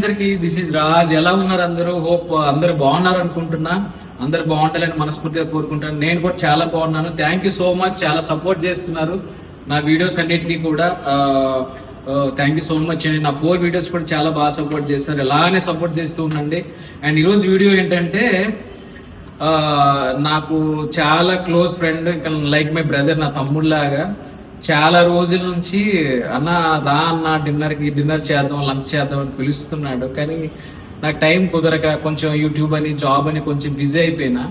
Hi అందరికి this is Raj ఎలా ఉన్నారు అందరూ? హోప్ అందరు బాగున్నారు అనుకుంటున్నా. అందరు బాగుండాలని మనస్ఫూర్తిగా కోరుకుంటాను నేను కూడా చాలా బాగున్నాను. థ్యాంక్ యూ సో మచ్ చాలా సపోర్ట్ చేస్తున్నారు నా వీడియోస్ అన్నిటికీ కూడా. థ్యాంక్ యూ సో మచ్ అండి నా ఫోర్ వీడియోస్ కూడా చాలా బాగా సపోర్ట్ చేస్తారు. ఇలానే సపోర్ట్ చేస్తూ ఉండండి. అండ్ ఈరోజు వీడియో ఏంటంటే నాకు చాలా క్లోజ్ ఫ్రెండ్ ఇంకా లైక్ మై బ్రదర్ నా తమ్ముళ్ళలాగా. చాలా రోజుల నుంచి అన్న రా అన్న డిన్నర్కి డిన్నర్ చేద్దాం లంచ్ చేద్దాం అని పిలుస్తున్నాడు. కానీ నాకు టైం కుదరక కొంచెం యూట్యూబ్ అని జాబ్ అని కొంచెం బిజీ అయిపోయినా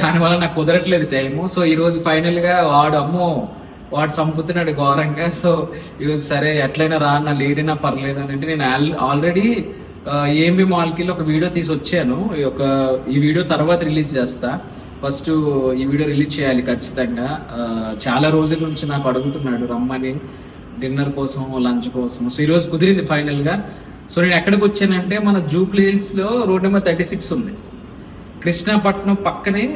దానివల్ల నాకు కుదరట్లేదు టైము. సో ఈరోజు ఫైనల్గా వాడు అమ్మో వాడు చంపుతున్నాడు ఘోరంగా. సో ఈరోజు సరే ఎట్లయినా రా అన్న లేట్ అయినా పర్లేదు అని అంటే నేను ఆల్రెడీ ఏఎంబి మాల్కి ఒక వీడియో తీసి వచ్చాను. ఈ ఒక ఈ వీడియో తర్వాత రిలీజ్ చేస్తాను ఫస్ట్ ఈ వీడియో రిలీజ్ చేయాలి ఖచ్చితంగా. చాలా రోజుల నుంచి నాకు అడుగుతున్నాడు రమ్మని డిన్నర్ కోసం లంచ్ కోసం. సో ఈరోజు కుదిరింది ఫైనల్గా సో నేను ఎక్కడికి వచ్చానంటే మన జూబ్లీ హిల్స్లో రోడ్ నెంబర్ థర్టీ సిక్స్ ఉంది. కృష్ణాపట్నం పక్కనే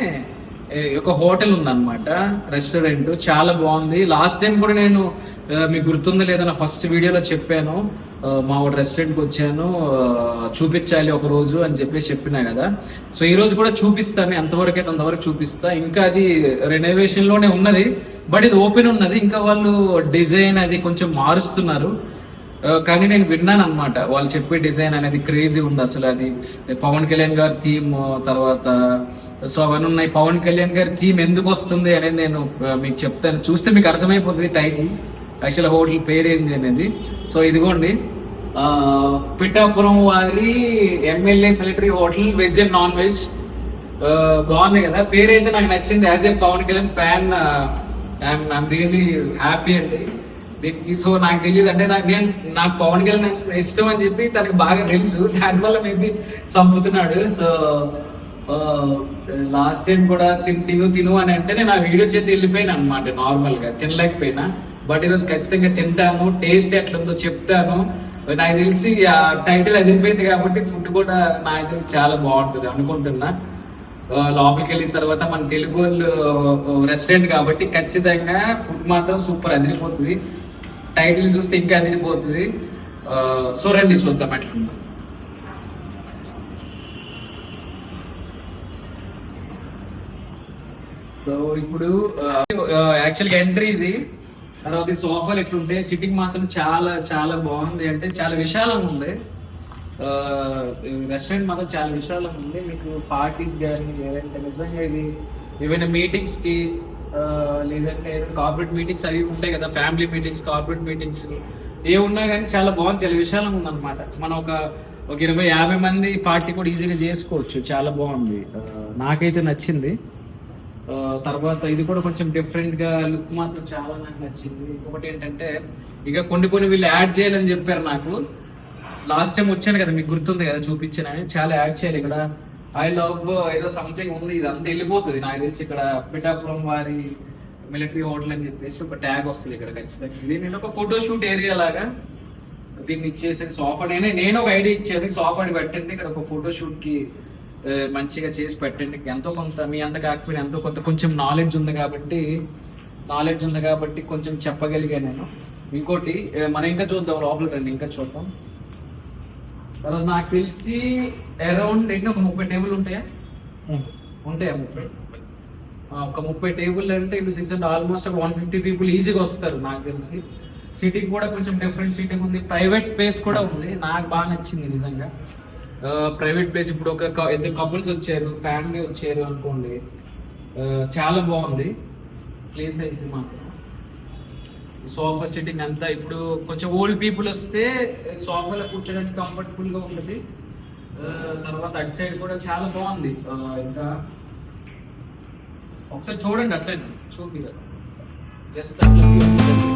ఒక హోటల్ ఉందన్నమాట రెస్టారెంట్. చాలా బాగుంది. లాస్ట్ టైం కూడా నేను మీకు గుర్తుందో లేదో నా ఫస్ట్ వీడియోలో చెప్పాను. మా వాడు రెస్టారెంట్కి వచ్చాను చూపించాలి ఒక రోజు అని చెప్పేసి చెప్పినా కదా. సో ఈ రోజు కూడా చూపిస్తాను ఎంతవరకు అయితే అంతవరకు చూపిస్తా. ఇంకా అది రెనోవేషన్లోనే ఉన్నది బట్ ఇది ఓపెన్ ఉన్నది. ఇంకా వాళ్ళు డిజైన్ అది కొంచెం మారుస్తున్నారు. కానీ నేను విన్నాను అనమాట వాళ్ళు చెప్పే డిజైన్ అనేది క్రేజీ ఉంది అసలు అది. పవన్ కళ్యాణ్ గారి థీమ్ తర్వాత సో అవన్నీ ఉన్నాయి. పవన్ కళ్యాణ్ గారి థీమ్ ఎందుకు వస్తుంది అనేది నేను మీకు చెప్తాను. చూస్తే మీకు అర్థమైపోతుంది టైటిల్ యాక్చువల్ హోటల్ పేరు ఏంది అనేది? సో ఇదిగోండి పిఠాపురం వారి MLA military hotel veg and non veg బాగుంది కదా? పేరు నాకు నచ్చింది. As a Pawan Kalyan fan I'm really happy అండి. దీనికి సో నాకు తెలియదు. అంటే నాకు నేను నాకు పవన్ కళ్యాణ్ ఇష్టం అని చెప్పి తనకు బాగా తెలుసు. దానివల్ల మేబీ చంపుతున్నాడు. సో లాస్ట్ టైం కూడా తిను తిను తిను అని అంటే నేను ఆ వీడియో చేసి వెళ్ళిపోయాను అనమాట నార్మల్గా తినలేకపోయినా. బట్ ఈరోజు ఖచ్చితంగా తింటాను టేస్ట్ ఎట్లుందో చెప్తాను. నాకు తెలిసి ఆ టైటిల్ అదిరిపోయింది కాబట్టి ఫుడ్ కూడా నాకు తెలిసి చాలా బాగుంటుంది అనుకుంటున్నా. లోపలికి వెళ్ళిన తర్వాత మన తెలుగు వాళ్ళు రెస్టారెంట్ కాబట్టి ఖచ్చితంగా ఫుడ్ మాత్రం సూపర్ అదిరిపోతుంది. టైటిల్ చూస్తే ఇంకా అదిరిపోతుంది. సో రండి చూద్దాం ఎట్లుందో. సో ఇప్పుడు యాక్చువల్గా ఎంట్రీ ఇది. తర్వాత ఈ సోఫాలు ఎట్లుంటే సిట్టింగ్ మాత్రం చాలా చాలా బాగుంది. అంటే చాలా విశాలంగా ఉంది. రెస్టారెంట్ మాత్రం చాలా విశాలంగా ఉంది. మీకు పార్టీస్ కానీ లేదంటే నిజంగా ఇది ఏవైనా మీటింగ్స్కి లేదంటే ఏదైనా లేదంటే కార్పొరేట్ మీటింగ్స్ అవి ఉంటాయి కదా ఫ్యామిలీ మీటింగ్స్ కార్పొరేట్ మీటింగ్స్ ఏ ఉన్నా కానీ చాలా బాగుంది చాలా విశాలంగా ఉంది అనమాట మనం ఒక ఒక ఇరవై యాభై మంది పార్టీ కూడా ఈజీగా చేసుకోవచ్చు. చాలా బాగుంది. నాకైతే నచ్చింది. తర్వాత ఇది కూడా కొంచెం డిఫరెంట్గా లుక్ మాత్రం చాలా నాకు నచ్చింది. ఇంకొకటి ఏంటంటే ఇక కొన్ని కొన్ని వీళ్ళు యాడ్ చేయాలని చెప్పారు నాకు. లాస్ట్ టైం వచ్చాను కదా మీకు గుర్తుంది కదా చూపించాను చాలా యాడ్ చేయాలి ఇక్కడ. ఐ లవ్ ఏదో సంథింగ్ ఉంది ఇదంతా వెళ్ళిపోతుంది. నాకు తెలిసి ఇక్కడ పిఠాపురం వారి మిలిటరీ హోటల్ అని చెప్పేసి ఒక ట్యాగ్ వస్తుంది ఇక్కడ ఖచ్చితంగా. ఇది నేను ఒక ఫోటో షూట్ ఏరియా లాగా దీన్ని ఇచ్చేసి సోఫా నేనే నేను ఒక ఐడియా ఇచ్చాను. సోఫాని పెట్టండి. ఇక్కడ ఒక ఫోటో షూట్కి మంచిగా చేసి పెట్టండి. ఎంతో కొంత మీ అంత కాకపోయినా ఎంతో కొంత కొంచెం నాలెడ్జ్ ఉంది కాబట్టి నాలెడ్జ్ ఉంది కాబట్టి కొంచెం చెప్పగలిగా నేను. ఇంకోటి మనం ఇంకా చూద్దాం లోపలికి రండి ఇంకా చూద్దాం. తర్వాత నాకు తెలిసి అరౌండ్ ఎన్ని ఒక ముప్పై టేబుల్ ఉంటాయా? ఉంటాయా ముప్పై? ఒక ముప్పై టేబుల్ అంటే ఇప్పుడు సిక్స్ అంటే ఆల్మోస్ట్ ఒక వన్ ఫిఫ్టీ పీపుల్ ఈజీగా వస్తారు నాకు తెలిసి. సిటీకి కూడా కొంచెం డిఫరెంట్ సిటీకి ఉంది. ప్రైవేట్ స్పేస్ కూడా ఉంది. నాకు బాగా నచ్చింది నిజంగా. ప్రైవేట్ ప్లేస్ ఇప్పుడు ఒక ఇద్దరు కపుల్స్ వచ్చారు ఫ్యామిలీ వచ్చారు అనుకోండి చాలా బాగుంది. ప్లేస్ అయితే మాత్రం. సోఫా సిట్టింగ్ అంతా ఇప్పుడు కొంచెం ఓల్డ్ పీపుల్ వస్తే సోఫాలో కూర్చోడానికి కంఫర్టబుల్గా ఉంటుంది. తర్వాత అటు సైడ్ కూడా చాలా బాగుంది. ఇంకా ఒకసారి చూడండి అట్లయితే చూపి జస్ట్ అట్లా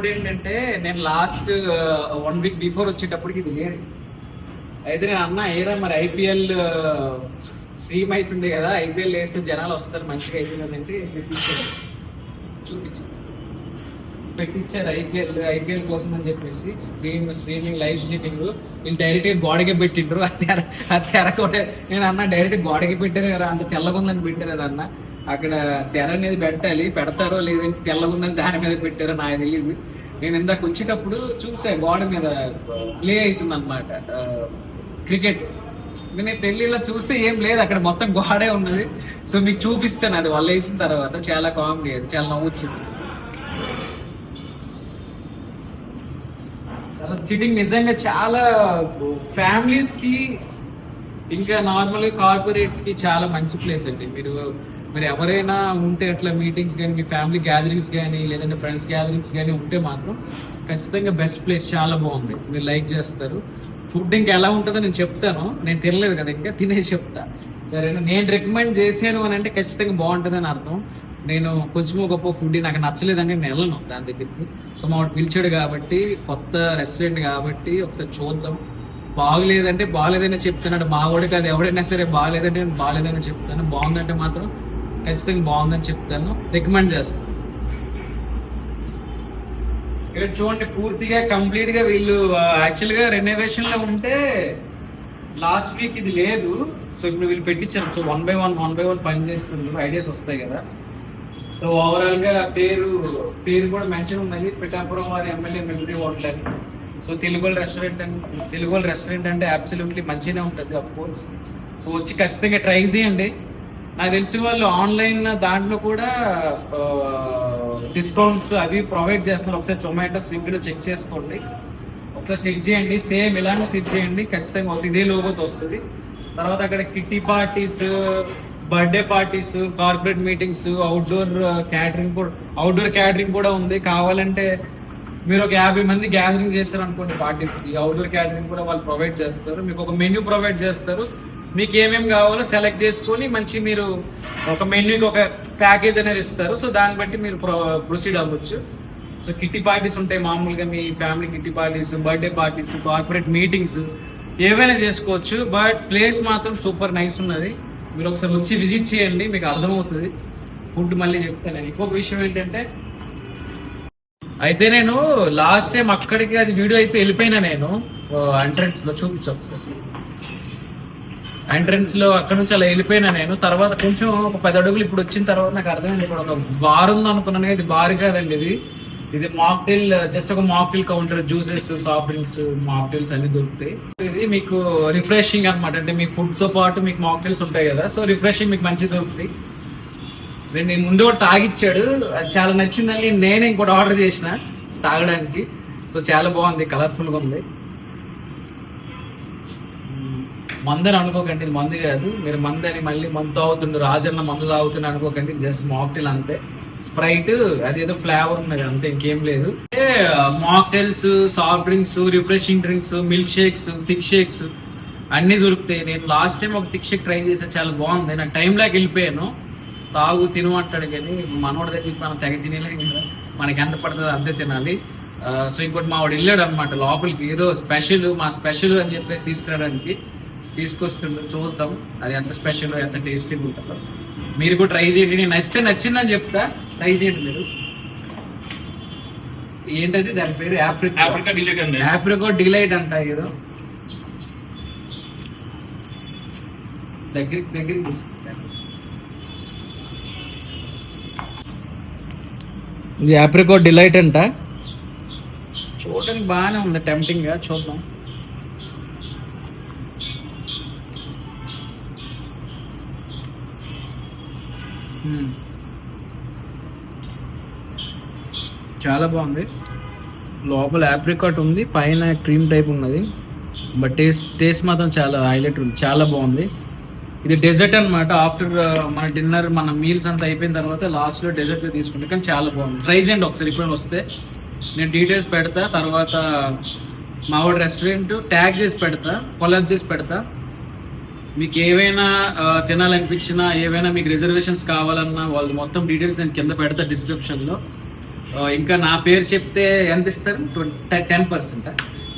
ఇంకోటి ఏంటంటే నేను లాస్ట్ వన్ వీక్ బిఫోర్ వచ్చేటప్పటికి ఇది లేదు. అయితే నేను అన్న ఏరా మరి ఐపీఎల్ uh, స్ట్రీమ్ అవుతుంది కదా ఐపీఎల్ వేస్తే జనాలు వస్తారు మంచిగా అయిపోయింది అంటే చూపించాను పెట్టించారు ఐపీఎల్ ఐపీఎల్ కోసం అని చెప్పేసి స్క్రీన్ స్ట్రీమింగ్ లైవ్ స్ట్రీమింగ్ వీళ్ళు డైరెక్ట్గా గోడకి పెట్టిండ్రు. ఆ తెర ఆ తెర కూడా నేను అన్న డైరెక్ట్ గోడకి పెట్టారు కదా అంత తెల్లగుందని పెట్టారు కదా అన్న. అక్కడ తెర అనేది పెట్టాలి. పెడతారో లేదంటే తెల్లగుందని దాని మీద పెట్టారో నాకు తెలియదు నేను ఇందాక వచ్చేటప్పుడు చూసా గోడ మీద ప్లే అవుతుంది అనమాట క్రికెట్. నేను పెళ్ళిలో చూస్తే ఏం లేదు. అక్కడ మొత్తం గోడే ఉన్నది. సో మీకు చూపిస్తాను అది వాళ్ళు వేసిన తర్వాత. చాలా కామెడీ అది. చాలా నవ్వొచ్చింది. సిట్టింగ్ నిజంగా చాలా ఫ్యామిలీస్కి ఇంకా నార్మల్ కార్పొరేట్స్కి చాలా మంచి ప్లేస్ అండి. మీరు మరి ఎవరైనా ఉంటే అట్లా మీటింగ్స్ కానీ మీ ఫ్యామిలీ గ్యాదరింగ్స్ కానీ లేదంటే ఫ్రెండ్స్ గ్యాదరింగ్స్ కానీ ఉంటే మాత్రం ఖచ్చితంగా బెస్ట్ ప్లేస్ చాలా బాగుంది. మీరు లైక్ చేస్తారు. ఫుడ్ ఇంకా ఎలా ఉంటుందో నేను చెప్తాను. నేను తినలేదు కదా ఇంకా తినేసి చెప్తా. సరేనా? నేను రికమెండ్ చేశాను అని అంటే ఖచ్చితంగా బాగుంటుందని అర్థం. నేను కొంచెం గొప్ప ఫుడ్ నాకు నచ్చలేదంటే నేను వెళ్ళను దాని దగ్గరికి. సో మా వాడు పిలిచాడు కాబట్టి కొత్త రెస్టారెంట్ కాబట్టి ఒకసారి చూద్దాం. బాగలేదంటే బాగలేదని చెప్తున్నాడు. మా వాడికి అది ఎవడైనా సరే బాగలేదంటే నేను బాగలేదని చెప్తాను. బాగుందంటే మాత్రం ఖచ్చితంగా బాగుందని చెప్తాను. రికమెండ్ చేస్తాను ఇక్కడ చూడండి పూర్తిగా కంప్లీట్గా వీళ్ళు యాక్చువల్గా రెనోవేషన్లో ఉంటే లాస్ట్ వీక్ ఇది లేదు. సో ఇప్పుడు వీళ్ళు పెట్టించారు. So one by one one by one పని చేస్తున్నారు. ఐడియాస్ వస్తాయి కదా. సో ఓవరాల్గా పేరు పేరు కూడా మెన్షన్ ఉన్నది పిఠాపురం వారి ఎమ్మెల్యే మెమరీ హోటల్ అని so Telugu restaurant and Telugu restaurant అంటే అబ్సల్యూట్లీ మంచిగానే ఉంటుంది అఫ్ కోర్స్ సో వచ్చి ఖచ్చితంగా ట్రై చేయండి. నాకు తెలిసి వాళ్ళు ఆన్లైన్ దాంట్లో కూడా డిస్కౌంట్స్ అవి ప్రొవైడ్ చేస్తున్నారు. ఒకసారి జొమాటో స్విగ్గీలో చెక్ చేసుకోండి. ఒకసారి చెక్ చేయండి. సేమ్ ఇలానే చెక్ చేయండి. ఖచ్చితంగా వస్తుంది. ఇదే లోగోతో వస్తుంది. తర్వాత అక్కడ kitty parties birthday parties corporate meetings outdoor catering కూడా అవుట్డోర్ క్యాటరింగ్ కూడా ఉంది. కావాలంటే మీరు ఒక యాభై మంది గ్యాదరింగ్ చేస్తారు అనుకోండి పార్టీస్కి అవుట్డోర్ క్యాటరింగ్ కూడా వాళ్ళు ప్రొవైడ్ చేస్తారు. మీకు ఒక మెన్యూ ప్రొవైడ్ చేస్తారు. మీకు ఏమేమి కావాలో సెలెక్ట్ చేసుకొని మంచి మీరు ఒక మెన్యూకి ఒక ప్యాకేజ్ అనేది ఇస్తారు. సో దాన్ని బట్టి మీరు ప్రొసీడ్ అవ్వచ్చు. సో కిట్టి పార్టీస్ ఉంటాయి మామూలుగా మీ family kitty parties birthday parties corporate meetings ఏవైనా చేసుకోవచ్చు. బట్ ప్లేస్ మాత్రం సూపర్ నైస్ ఉన్నది. మీరు ఒకసారి వచ్చి విజిట్ చేయండి మీకు అర్థమవుతుంది. ఫుడ్ మళ్ళీ చెప్తాను. నేను ఇంకొక విషయం ఏంటంటే అయితే నేను లాస్ట్ టైం అక్కడికి అది వీడియో అయితే వెళ్ళిపోయినా నేను ఎంట్రన్స్లో చూపించు ఒకసారి. ఎంట్రన్స్లో అక్కడ నుంచి అలా వెళ్ళిపోయినా నేను. తర్వాత కొంచెం ఒక పది అడుగులు ఇప్పుడు వచ్చిన తర్వాత నాకు అర్థమైంది ఇప్పుడు ఒక బార్ ఉంది అనుకున్నాను ఇది బార్ కాదండి ఇది. ఇది మాక్టైల్ జస్ట్ ఒక mocktail counter juices soft drinks mocktails అన్ని దొరుకుతాయి. ఇది మీకు రిఫ్రెషింగ్ అనమాట అంటే మీ ఫుడ్తో పాటు మీకు మాక్టైల్స్ ఉంటాయి కదా. సో రిఫ్రెషింగ్ మీకు మంచిగా దొరుకుతాయి. నేను ముందు కూడా తాగిచ్చాడు. అది చాలా నచ్చిందని నేనే ఇంకోటి ఆర్డర్ చేసిన తాగడానికి. సో చాలా బాగుంది. కలర్ఫుల్గా ఉంది. మందని అనుకోకండి ఇది మందు కాదు. మీరు మందు అని మళ్ళీ మందు తాగుతుండ్రు రాజన్న మందు తాగుతుండే అనుకోకండి జస్ట్ మాక్టైల్ అంతే. స్ప్రైట్ అదేదో ఫ్లేవర్ ఉన్నది అంతే ఇంకేం లేదు. Mocktails soft drinks refreshing drinks milk shakes thick shakes అన్ని దొరుకుతాయి. నేను లాస్ట్ టైం ఒక థిక్ షేక్ ట్రై చేసా చాలా బాగుంది. నాకు టైం లాగా వెళ్ళిపోయాను. తాగు తిను అంటాడు కానీ మనోడి దగ్గర మనం తెగ తినేలేం కదా. మనకి ఎంత పడుతుందో అంతే తినాలి. సో ఇంకోటి మా వాడు వెళ్ళాడు అనమాట లోపలికి ఏదో స్పెషల్ మా స్పెషల్ అని చెప్పేసి తీసుకురావడానికి. తీసుకొస్తుండ్రు చూద్దాం. అది ఎంత స్పెషల్ ఎంత టేస్టీగా ఉంటుందో. మీరు కూడా ట్రై చేయండి. నేను నచ్చితే నచ్చిందని చెప్తా. ట్రై చేయండి మీరు. ఏంటంటే దాని పేరు ఆఫ్రికా డిలీట్ అండి. యాప్రికో డిలైట్ అంట ఏదో దగ్గరికి దగ్గరికి తీసుకుంటా. ఇది యాప్రికో డిలైట్ అంట. చూడడానికి బాగానే ఉంది టెంప్టింగ్గా చూద్దాం. Hmm. చాలా బాగుంది. లోపల ఆప్రికాట్ ఉంది పైన క్రీమ్ టైప్ ఉన్నది. బట్ టేస్ట్ టేస్ట్ మాత్రం చాలా హైలైట్ ఉంది చాలా బాగుంది. ఇది డెజర్ట్ అనమాట ఆఫ్టర్ మన డిన్నర్ మన మీల్స్ అంతా అయిపోయిన తర్వాత లాస్ట్లో డెజర్ట్ తీసుకుంటే కానీ చాలా బాగుంది. ట్రై చేయండి ఒకసారి ఇప్పుడు వస్తే. నేను డీటెయిల్స్ పెడతా తర్వాత మావాడి రెస్టారెంట్ ట్యాగ్ చేసి పెడతా కొలాబ్ చేసి పెడతా. మీకు ఏవైనా తినాలనిపించినా ఏవైనా మీకు రిజర్వేషన్స్ కావాలన్నా వాళ్ళు మొత్తం డీటెయిల్స్ నేను కింద పెడతా డిస్క్రిప్షన్లో ఇంకా నా పేరు చెప్తే ఎంత ఇస్తారు? Ten percent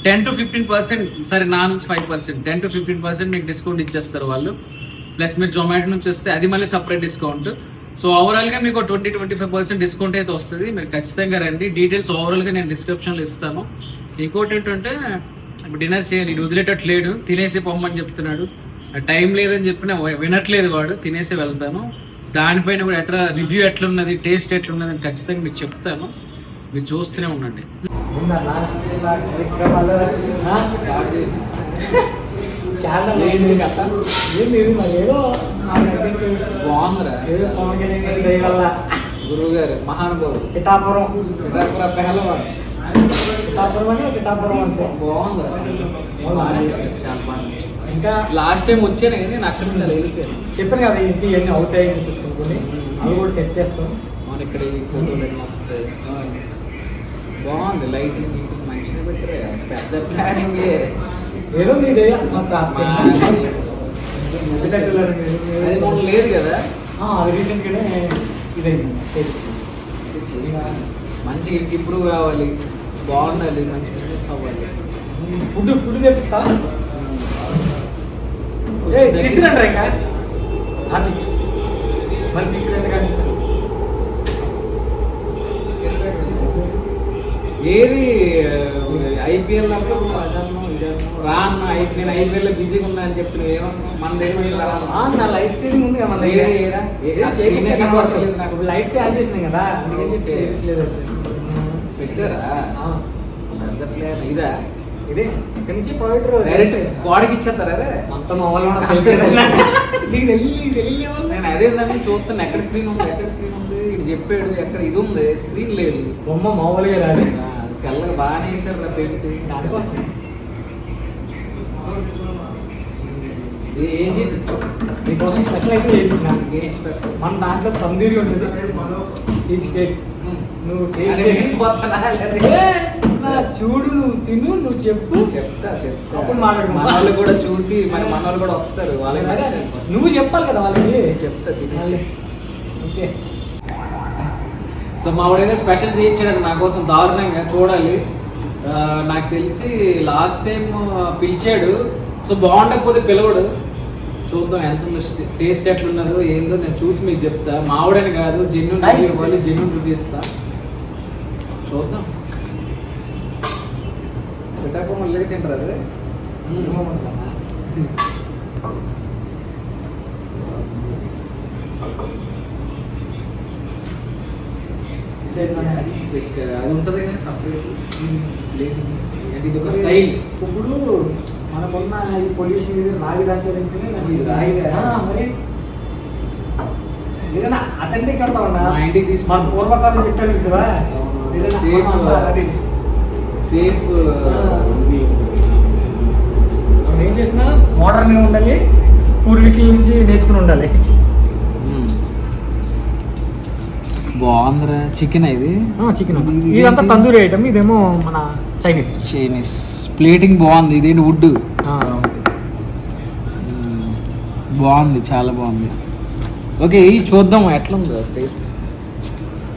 ten to fifteen percent సరే నా నుంచి five percent ten to fifteen percent మీకు డిస్కౌంట్ ఇచ్చేస్తారు వాళ్ళు. ప్లస్ మీరు జొమాటో నుంచి వస్తే అది మళ్ళీ సపరేట్ డిస్కౌంట్ సో ఓవరాల్గా మీకు twenty twenty five percent discount అయితే వస్తుంది. మీరు ఖచ్చితంగా రండి. డీటెయిల్స్ ఓవరాల్గా నేను డిస్క్రిప్షన్లో ఇస్తాను. ఇంకోటి ఏంటంటే ఇప్పుడు డిన్నర్ చేయాలి వదిలేటట్టు వదిలేటట్లేడు తినేసి పొమ్మని చెప్తున్నాడు. టైం లేదని చెప్పినా వినట్లేదు వాడు తినేసి వెళ్తాను. దానిపైన కూడా ఎట్లా రివ్యూ ఎట్లున్నది టేస్ట్ ఎట్లున్నది అని ఖచ్చితంగా మీకు చెప్తాను. మీరు చూస్తూనే ఉండండి. బాగుందిరా. గురువు గారు మహానుభావుడు. పిఠాపురం. పిఠాపుర పెహలవాడు. ఇంకా లాస్ట్ టైం వచ్చాను కానీ నేను అక్కడి నుంచి అలా వెళ్ళిపోయాను. చెప్పాను కదా ఇంటి ఇవన్నీ అవుతాయి అనిపిస్తుంది అవి కూడా సెట్ చేస్తాం. మన ఇక్కడ ఈ ఫోటోలు ఎన్ని వస్తాయి. బాగుంది లైటింగ్ గీటింగ్ మంచిగా పెట్టారు పెద్ద ప్లానింగ్ ఏదో మీ దయ మా ప్రాప్తి. పిఠాపురం అది మొన్న లేదు కదా. అది రీసెంట్గానే ఇదైంది. మంచిగా ఇంప్రూవ్ కావాలి. బాగుండాలి మంచి బిజినెస్ అవ్వాలి. ఫుడ్ ఫుడ్ తెప్పిస్తా? తీసుకురండి అది. మరి తీసుకురండి కానీ. ఏది ఐపీఎల్ అప్పుడు రా అన్న నేను ఐపీఎల్లో బిజీగా ఉన్నా అని ఏమన్నా మన దగ్గర నా లైఫ్ స్క్రీనింగ్ ఉంది మన దగ్గర. లైట్స్ యాడ్ చేసినాం కదా పెట్టారా? ఆ, పెద్ద ప్లేయర్ ఇదా? ఇదే ఇక్కడ నుంచి ప్రాజెక్ట్ డైరెక్ట్ గోడకి ఇచ్చేస్తారా అదే మొత్తం? నేను అదే దాన్ని చూస్తాను ఎక్కడ స్క్రీన్ ఉంది ఎక్కడ స్క్రీన్ ఉంది? ఇటు చెప్పాడు ఎక్కడ ఇది ఉంది? స్క్రీన్ లేదు. బొమ్మ మామూలుగా రాదు. తెల్లగా బాగానే వేసారు పెయింట్. దానికోసం. ఇది ఏం చేయించావు? నీకోసం స్పెషల్ అయితే చేయించిన. ఏం స్పెషల్ మన దాంట్లో తందూరి ఉంటుంది ఈ స్టేట్ నువ్వు చూడు నువ్వు తిను నువ్వు చెప్పు. చెప్తా చెప్తా. అప్పుడు మాట్లాడు. మన వాళ్ళు కూడా చూసి మరి మన వాళ్ళు కూడా వస్తారు. వాళ్ళకి. నువ్వు చెప్పాలి కదా వాళ్ళకి. చెప్తా తినేసి. ఓకే. సో మా స్పెషల్ చేయించాడు నా కోసం దారుణంగా చూడాలి. నాకు తెలిసి లాస్ట్ టైం పిలిచాడు. సో బాగుండకపోతే పిలవడు. చూద్దాం ఎంత టేస్ట్ ఎట్లున్నదో ఏందో నేను చూసి మీకు చెప్తా. మావిడని కాదు జెన్యున్. రివ్యూ ఇవ్వాలి జెన్యున్ రివ్యూ ఇస్తా. చూద్దాం. పిఠాపు మళ్ళీ తింటారు అదే? అది ఉంటుంది సపరేట్ లేదు. ఇది ఒక స్టైల్ ఇప్పుడు మనకున్న ఈ పొల్యూషన్ ఇది రాగి దాంట్లో తింటేనే నాకు? ఆ, మరి ఏదైనా అటెంటిక్ కడతా ఉన్నా? మా ఇంటికి తీసి- మన పూర్వకాలం చెప్పాను కదా? సేఫ్. సేఫ్ ఏం చేసినా మోడర్న్ ఉండాలి. పూర్వీకుల నుంచి నేర్చుకుని ఉండాలి. బాగుందిరా. చికెన్ ఇది? చికెన్ ఇది- ఇదంతా ఇది- తందూరి ఐటమ్ ఇదేమో మన చైనీస్ చైనీస్ ప్లేటింగ్ బాగుంది. ఇదేంటి వుడ్ బాగుంది. చాలా బాగుంది. ఓకే ఇది చూద్దాం ఎట్లుందో టేస్ట్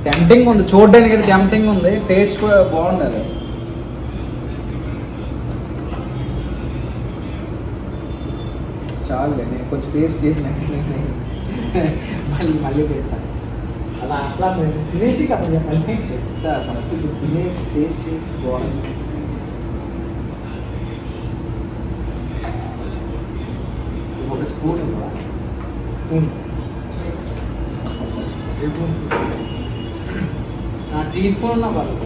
టెంప్టింగ్ ఉంది. చూడడానికి అయితే టెంప్టింగ్ ఉంది. టేస్ట్ కూడా బాగుండాలి చాలు నేను కొంచెం టేస్ట్ చేసిన. మళ్ళీ మళ్ళీ పెడతాను అలా అట్లా తినేసి కథ చెప్పాలి చెప్తా ఫస్ట్ ఇప్పుడు తినేసి టేస్ట్ చేసి బాగుంది ఒక స్పూన్ ఇవ్వరా స్పూన్ టీ స్పూన్ ఉన్నా వాళ్ళు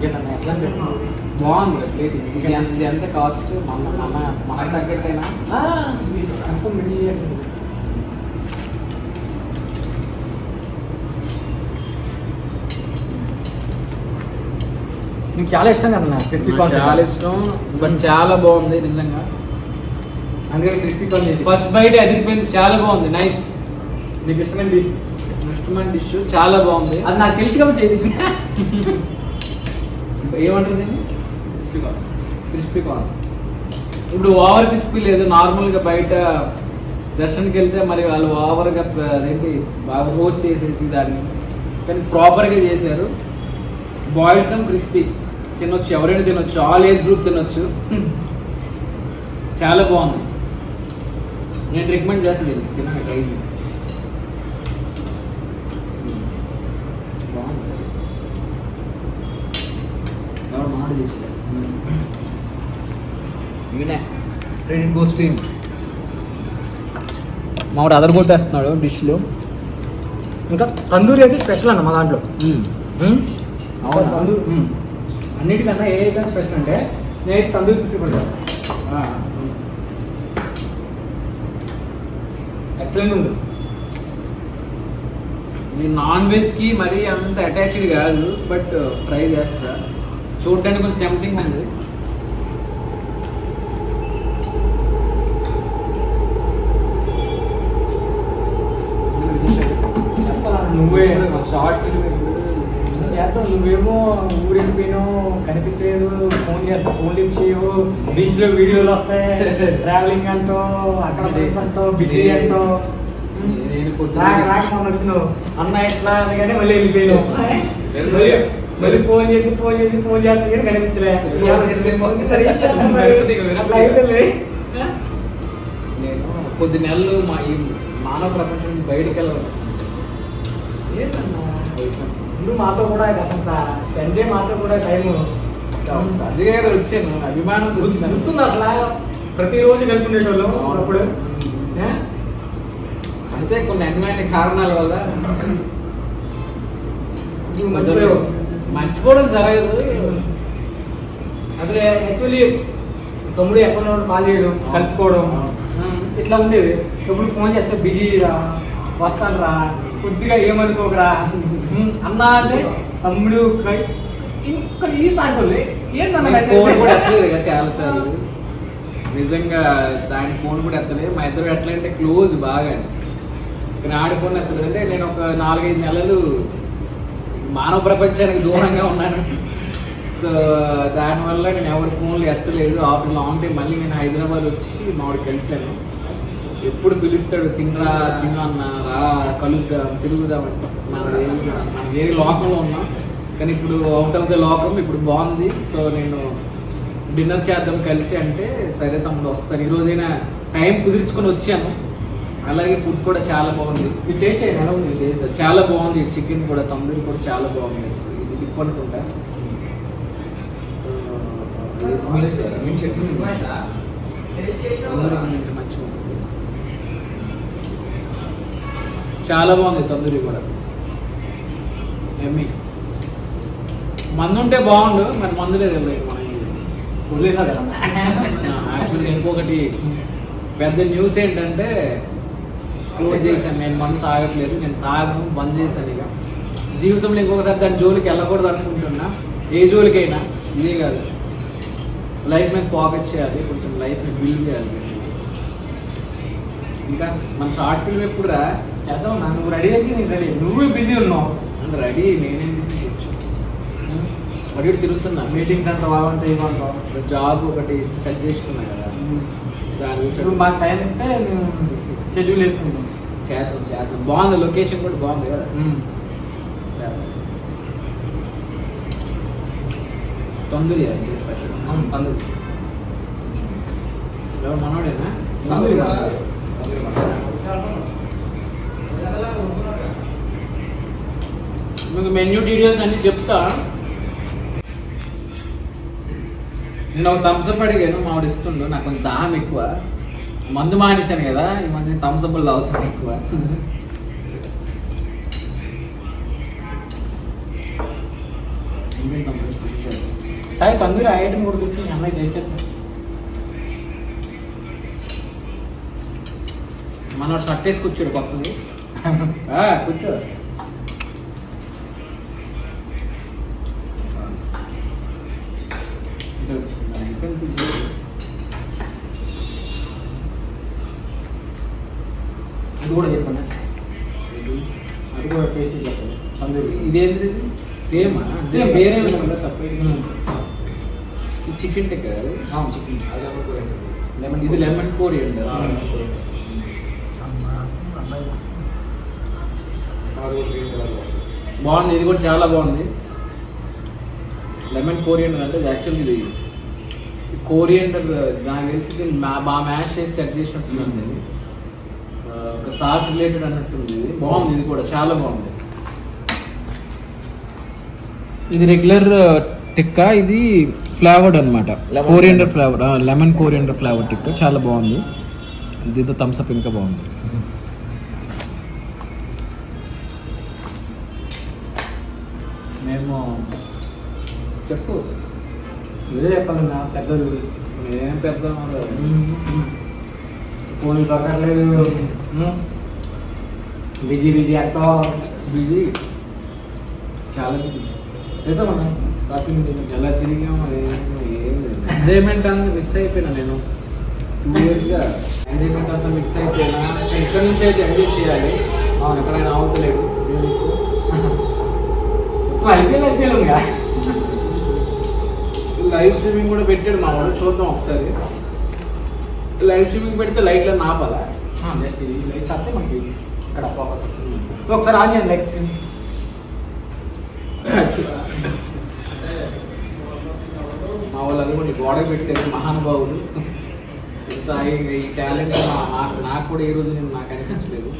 ఎట్లా అనిపిస్తుంది బాగుంది ప్లేట్ ఇది ఎంత ఇది ఎంత కాస్ట్ మన మన మనకు తగ్గట్టేనా అంతా మిడిల్ చేసింది నీకు చాలా ఇష్టం కదా క్రిస్పీ కార్న్ చాలా ఇష్టం. బట్ చాలా బాగుంది నిజంగా. అందుకని క్రిస్పీ కార్న్ ఫస్ట్ బైట్ అదిరిపోయింది చాలా బాగుంది నైస్. నీకు ఇష్టమైన డిష్? ఇష్టమైన డిష్ చాలా బాగుంది. అది నాకు తెలిసి కాబట్టి చేసి ఏమంటారు దీన్ని? క్రిస్పీ కార్న్ క్రిస్పీ కార్న్ ఇప్పుడు ఓవర్ క్రిస్పీ లేదు నార్మల్గా బయట రెస్టారెంట్కి వెళ్తే మరి వాళ్ళు ఓవర్గా అదేంటి బాగా రోస్ట్ చేసేసి దాన్ని. కానీ ప్రాపర్గా చేశారు. Boiled cum crispy. తినొచ్చు ఎవరైనా తినొచ్చు ఆల్ ఏజ్ గ్రూప్ తినొచ్చు. చాలా బాగుంది. నేను రికమెండ్ చేస్తాను దీన్ని. తినండి ట్రై చేయండి. ఎవరు మాట చేసి గో స్ట్రీమ్ మామిడి అదర్ కొట్టేస్తున్నాడు డిష్లో ఇంకా తందూరి అయితే స్పెషల్ అన్న మా దాంట్లో. అవునా? తందూరి. అన్నిటికన్నా ఏ ఐటమ్ స్పెషల్ అంటే నేనైతే తందూరి ఫిఫ్టీ పడతాను ఎక్సలెంట్ ఉంది. నేను నాన్ వెజ్కి మరీ అంత అటాచ్డ్ కాదు బట్ ట్రై చేస్తా. చూడడానికి కొంచెం టెంప్టింగ్ ఉంది. నువ్వే. షార్ట్ ఫిల్మ్ చేద్దాం నువ్వేమో ఊరెళ్ళిపోయినావు కనిపించలేదు ఫోన్ చేస్తావు ఫోన్ లిఫ్ట్ చేయవు బీచ్లో వీడియోలు వస్తాయి ట్రావెలింగ్ అంటో అక్కడ ఫ్రెండ్స్ అంటో బిజీ అంటో నేను రాక రాక మొన్న వచ్చినావు. అన్న ఎట్లా అనగానే మళ్ళీ వెళ్ళిపోయినావు. మళ్ళీ ఫోన్ చేసి ఫోన్ చేసి ఫోన్ చేస్తే కానీ కనిపించలే. నేను కొద్ది నెలలు మా ఈ మానవ ప్రపంచం బయటికి వెళ్ళాలి ఏంటన్నా నువ్వు మాతో కూడా కాసంత స్పెండ్ చేయి మాతో కూడా టైం అందుకే కదా వచ్చాను. అభిమానం గుర్తుంది అసలు? ప్రతిరోజు కలిసి ఉండేటోళ్ళం అప్పుడు? ఏ? అంతే కొన్ని అనిమైన కారణాల వల్ల మర్చిపోవడం జరగదు. అసలు యాక్చువల్లీ తమ్ముడు ఎక్కడ కాల్ చేయడం. కలుసుకోవడం ఇట్లా ఉండేది. ఇప్పుడు ఫోన్ చేస్తే బిజీ రా వస్తాను రా కొద్దిగా ఏమనుకోకరా అన్నా అంటే తమ్ముడు ఇంకా ఈ సాగులే ఏంటన్నా ఫోన్ కూడా ఎత్తలేదు చాలా సార్లు నిజంగా దాని ఫోన్ కూడా ఎత్తలేదు. మా ఇద్దరు ఎట్లా అంటే క్లోజ్ బాగా. కానీ ఆడి ఫోన్ ఎత్తలేదు. అంటే నేను ఒక నాలుగైదు నెలలు మానవ ప్రపంచానికి దూరంగా ఉన్నాను. సో దానివల్ల నేను ఎవరి ఫోన్లు ఎత్తలేదు. ఆఫ్టర్ లాంగ్ టైం మళ్ళీ నేను హైదరాబాద్ వచ్చి మామిడి కలిశాను. ఎప్పుడు పిలుస్తాడు తినరా తిను అన్న రా కలుద్దాం తిరుగుదాం అంటే మనం వేరే లోకంలో ఉన్నాం. కానీ ఇప్పుడు అవుట్ ఆఫ్ ద లోకం ఇప్పుడు బాగుంది. సో నేను డిన్నర్ చేద్దాం కలిసి అంటే సరే తమ్ముడు వస్తాను. ఈ రోజైనా టైం కుదుర్చుకొని వచ్చాను. అలాగే ఫుడ్ కూడా చాలా బాగుంది. మీ టేస్ట్ ఉంది? చేసా చాలా బాగుంది. చికెన్ కూడా తందూరి కూడా చాలా బాగుంది అసలు. ఇది టిప్ అనుకుంటా. మంచిగా. చాలా బాగుంది తందూరి కూడా. ఎమ్మి మందు ఉంటే బాగుండు మరి మందు లేదు మనం వదిలేసా కదా. యాక్చువల్గా ఇంకొకటి పెద్ద న్యూస్ ఏంటంటే క్లోజ్ చేశాను. నేను మందు తాగట్లేదు నేను తాగను బంద్ చేశాను ఇక. జీవితంలో ఇంకొకసారి దాని జోలికి వెళ్ళకూడదు అనుకుంటున్నా. ఏ జోలికైనా ఇదే కాదు. లైఫ్ మీద ఫోకస్ చేయాలి కొంచెం లైఫ్ని బిల్డ్ చేయాలి. ఇంకా మన షార్ట్ ఫిల్మ్ ఎప్పుడు రా? చేద్దాం నువ్వు రెడీ అయితే నేను రెడీ నువ్వు బిజీ ఉన్నావు. రెడీ నేనేం తీసుకోవచ్చు అడిగి తిరుగుతున్నా. మీటింగ్స్ అంతా బాగుంటాయి ఇవ్వంటావు జాబ్ ఒకటి సెట్ చేసుకున్నా కదా. దాని గురించి మాకు టైం ఇస్తే మేము షెడ్యూల్ వేసుకుంటాం. చేద్దాం చేద్దాం. బాగుంది లొకేషన్ కూడా బాగుంది కదా. చేద్దాం. తొందరి స్పెషల్. తందూరి. ఎవరు మనోడేనా? తందూరి మీకు మెన్యూ డీటెయిల్స్ అన్ని చెప్తా. నేను ఒక థమ్స్అప్ అడిగాను మామిడి ఇస్తుండు నాకు కొంచెం దాహం ఎక్కువ. మందు మానేశాను కదా ఈ మధ్య థమ్స్అప్ తాగుతాను ఎక్కువ. సాయి తందూరి ఐటమ్ కూడా తెచ్చి అన్నయ్య టేస్ట్ చేస్తాం. మనోడు షర్ట్ వేసి కూర్చోడు పక్కది కూర్చో. అయిపోయింది కూర్చో. అది కూడా చెప్పండి అది కూడా టేస్ట్ చెప్పండి తందూరి ఇదేంటి సేమ్ Same. వేరే ఉందా సపరేట్ చికెన్ టెక్ కదా అవును చికెన్ లెమన్ ఇది లెమన్ కోడి అండి బాగుంది ఇది కూడా చాలా బాగుంది లెమన్ కోరియండర్ అంటే యాక్చువల్లీ ఇది కోరియండర్ నాకు తెలిసి మా- బాగా మ్యాష్ చేసి సెట్ చేసినట్టున్నాను దీన్ని ఒక సాస్ రిలేటెడ్ అన్నట్టుంది ఇది. బాగుంది ఇది కూడా చాలా బాగుంది. ఇది రెగ్యులర్ టిక్కా? ఇది ఫ్లేవర్డ్ అనమాట coriander flavour lemon coriander flavour tikka. చాలా బాగుంది. దీంతో థమ్స్ అప్ ఇంకా బాగుంది. చెప్పు. ఇదే చెప్పాలన్నా పెద్దలు ఏం పెద్ద ఫోన్ దొరకట్లేదు బిజీ బిజీ అట్టో. బిజీ. చాలా బిజీ. లేదా మనం షాపింగ్ ఎలా తిరిగాము ఏం లేదు. ఎంజాయ్మెంట్ అంతా మిస్ అయిపోయినా నేను. టూ ఇయర్స్గా ఎంజాయ్మెంట్ అంతా మిస్ అయిపోయినా. ఇక్కడ నుంచి అయితే ఎంజాయ్ చేయాలి. ఎక్కడైనా అవతలేడు ఐపీఎల్ ఐపీఎల్ ఉందిగా లైవ్ స్ట్రీమింగ్ కూడా పెట్టాడు మా వాడు చూద్దాం ఒకసారి. లైవ్ స్ట్రీమింగ్ పెడితే లైట్లో నాపాలా. జస్ట్ ఇది లైట్స్ వస్తే మనకి ఇక్కడ ఫోకస్ ఒకసారి ఆన్ చేయండి లైట్స్ మా వాళ్ళు అది కూడా గోడ పెట్టారు మహానుభావులు ఇంత ఈ- టాలెంట్ నాకు నాకు కూడా ఈ రోజు నేను నాకు అనిపించలేదు.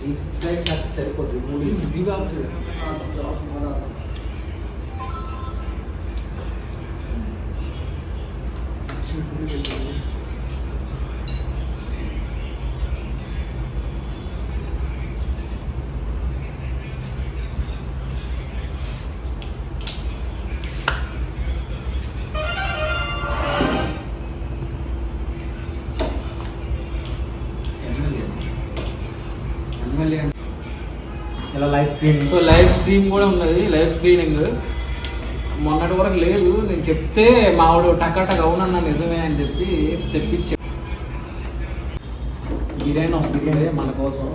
ఈ సిక్స్ లైట్స్ అయితే సరిపోతుంది మూడు ఇవి కాపుతుంది MLA screen. So live stream కూడా ఉన్నది లైవ్ స్క్రీనింగ్. మొన్నటి వరకు లేదు నేను చెప్తే మావాడు టకాటక్ అవునన్నా నిజమే అని చెప్పి తెప్పించా బిర్యానీ వస్తుంది మన కోసం?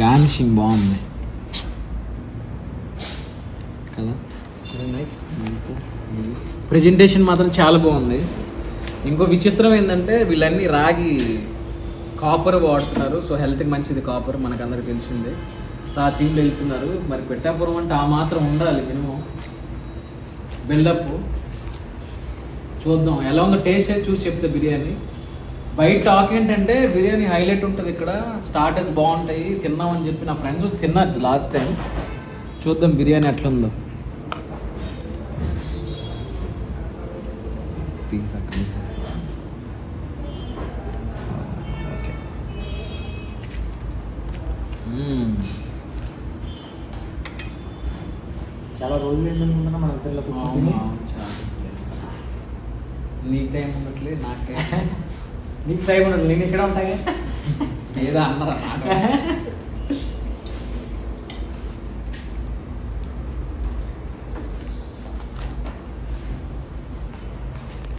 గార్నిషింగ్ బాగుంది. కదా? నైస్ ప్రెజెంటేషన్ మాత్రం చాలా బాగుంది. ఇంకో విచిత్రం ఏంటంటే వీళ్ళన్నీ రాగి కాపర్ వాడుతున్నారు. సో హెల్త్కి మంచిది కాపర్ మనకు అందరికి తెలిసిందే. సో ఆ థీమ్లో వెళ్తున్నారు. మరి పెట్టాపురం అంటే ఆ మాత్రం ఉండాలి మినిమం. బిల్డప్. చూద్దాం. ఎలా ఉందో టేస్ట్ అయితే చూసి చెప్తే బిర్యానీ. బయట టాక్ ఏంటంటే బిర్యానీ హైలైట్ ఉంటుంది ఇక్కడ. స్టార్టర్స్ బాగుంటాయి. తిన్నామని చెప్పి నా ఫ్రెండ్స్ వచ్చి తిన్నారు లాస్ట్ టైం చూద్దాం బిర్యానీ ఎట్లుందో. పీస్ చాలా రోజులు ఏంటనుకుంటున్నా మన ఇద్దరిలో కూర్చొని నీ టైం ఉన్నట్లే నాకు టైం నీకు టైం ఉండదు నేను ఇక్కడ ఉంటాగా ఏదో అన్నారా మాట?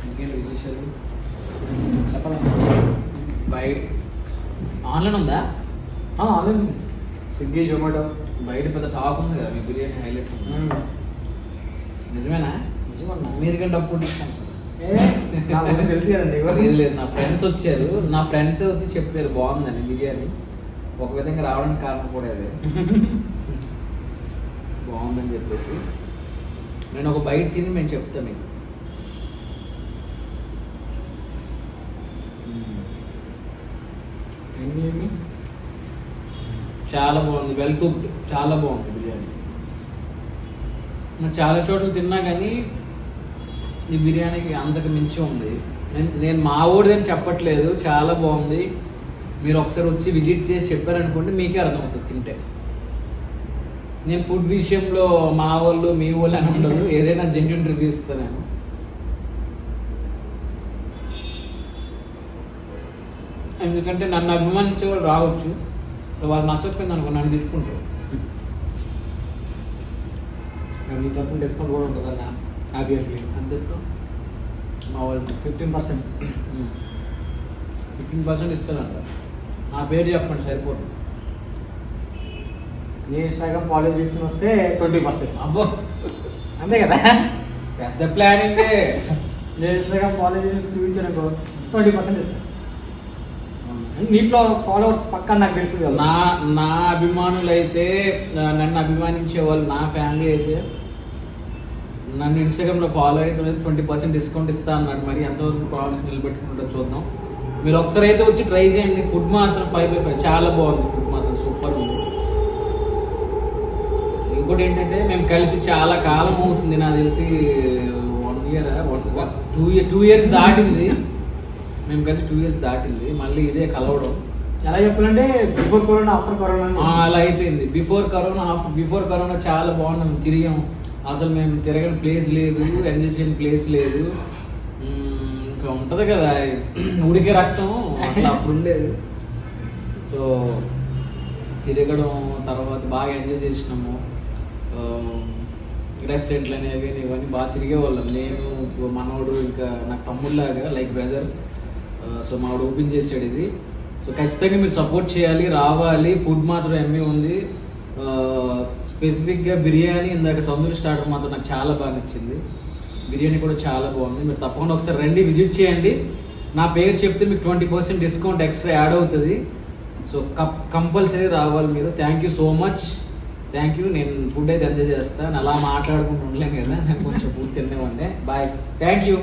ఇంకేంటి విశేషాలు? చెప్పాలండి బై ఆన్లైన్ ఉందా? ఆన్లైన్ స్విగ్గీ జొమాటో. బయట పెద్ద టాక్ ఉంది కదా మీ బిర్యానీ హైలైట్ నిజమేనా? నిజమన్నా. మీరు కంటే ముందు తెలుసు లేదు లేదు. నా ఫ్రెండ్స్ వచ్చారు. నా ఫ్రెండ్స్ వచ్చి చెప్పారు బాగుందని బిర్యానీ. ఒక విధంగా రావడానికి కారణం కూడా అదే. బాగుందని చెప్పేసి. నేను ఒక బయట తిని మేము చెప్తాను మీకు. ఎన్ని చాలా బాగుంది వెల్ కుక్డ్ చాలా బాగుంది బిర్యానీ. చాలా చోట్ల తిన్నా కానీ ఈ బిర్యానీకి అంతకు మించి ఉంది. నేను నేను మా ఊడిదని చెప్పట్లేదు చాలా బాగుంది. మీరు ఒకసారి వచ్చి విజిట్ చేసి చెప్పారనుకోండి మీకే అర్థమవుతుంది తింటే. నేను ఫుడ్ విషయంలో మా వాళ్ళు మీ వాళ్ళు అని ఉండదు ఏదైనా జెన్యున్ రివ్యూ ఇస్తాను నేను. ఎందుకంటే నన్ను అభిమానించే వాళ్ళు రావచ్చు. వాళ్ళు నచ్చకపోయింది అనుకో నన్ను తిట్టుకుంటారు. నీ తరపున డిస్కౌంట్ కూడా ఉంటుంది అన్న ఆబ్వియస్లీ. అంతే మా వాళ్ళు ఫిఫ్టీన్ పర్సెంట్. ఫిఫ్టీన్ పర్సెంట్ ఇస్తారంట. నా పేరు చెప్పండి సరిపోతుంది. నీ ఇన్స్టాగ్రామ్ ఫాలో చేసుకుని వస్తే ట్వంటీ పర్సెంట్. అబ్బో. అంతే కదా? పెద్ద ప్లానింగే నేను ఇన్స్టాగ్రామ్ ఫాలో చేసి చూపించాను ట్వంటీ పర్సెంట్ ఇస్తాను నీట్లో ఫాలోవర్స్ పక్కా నాకు తెలుసు కదా. నా నా అభిమానులు అయితే నన్ను అభిమానించే వాళ్ళు నా ఫ్యామిలీ అయితే నన్ను ఇన్స్టాగ్రామ్లో ఫాలో అయితే ట్వంటీ పర్సెంట్ డిస్కౌంట్ ఇస్తా అన్నాడు. మరి ఎంతవరకు ప్రామిస్ నిలబెట్టుకుంటో చూద్దాం. మీరు ఒకసారి అయితే వచ్చి ట్రై చేయండి. ఫుడ్ మాత్రం ఫైవ్ బై ఫైవ్ చాలా బాగుంది ఫుడ్ మాత్రం. సూపర్ ఉంది. ఇంకోటి ఏంటంటే మేము కలిసి చాలా కాలం అవుతుంది. నాకు తెలిసి one year two year two years దాటింది. మేము కలిసి టూ ఇయర్స్ దాటింది. మళ్ళీ ఇదే కలవడం. ఎలా చెప్పాలంటే బిఫోర్ కరోనా ఆఫ్టర్ కరోనా అలా అయిపోయింది. Before corona after before corona చాలా బాగున్నాం తిరిగాం. అసలు మేము తిరగని ప్లేస్ లేదు. ఎంజాయ్ చేయని ప్లేస్ లేదు. ఇంకా ఉంటది కదా. ఉడికే రక్తం. అట్లా అప్పుడు ఉండేది. సో తిరగడం తర్వాత బాగా ఎంజాయ్ చేసినాము. రెస్టారెంట్లు అనేవి ఇవన్నీ బాగా తిరిగే వాళ్ళం నేను మనోడు ఇంకా నాకు తమ్ముళ్ళలాగా లైక్ బ్రదర్ సో మావాడు ఓపెన్ చేసాడు ఇది. సో ఖచ్చితంగా మీరు సపోర్ట్ చేయాలి రావాలి. ఫుడ్ మాత్రం ఎమ్మె ఉంది. స్పెసిఫిక్గా బిర్యానీ ఇందాక తందూరి స్టార్టర్ మాత్రం నాకు చాలా బాగా నచ్చింది. బిర్యానీ కూడా చాలా బాగుంది. మీరు తప్పకుండా ఒకసారి రండి విజిట్ చేయండి. నా పేరు చెప్తే మీకు twenty percent discount extra add అవుతుంది. సో కంపల్సరీ రావాలి మీరు. Thank you so much thank you నేను ఫుడ్ అయితే ఎంజాయ్ చేస్తాను అలా మాట్లాడుకుంటూ ఉండలేను కదా. నేను కొంచెం ఫుడ్ తినేవాడిని బాయ్ థ్యాంక్ యూ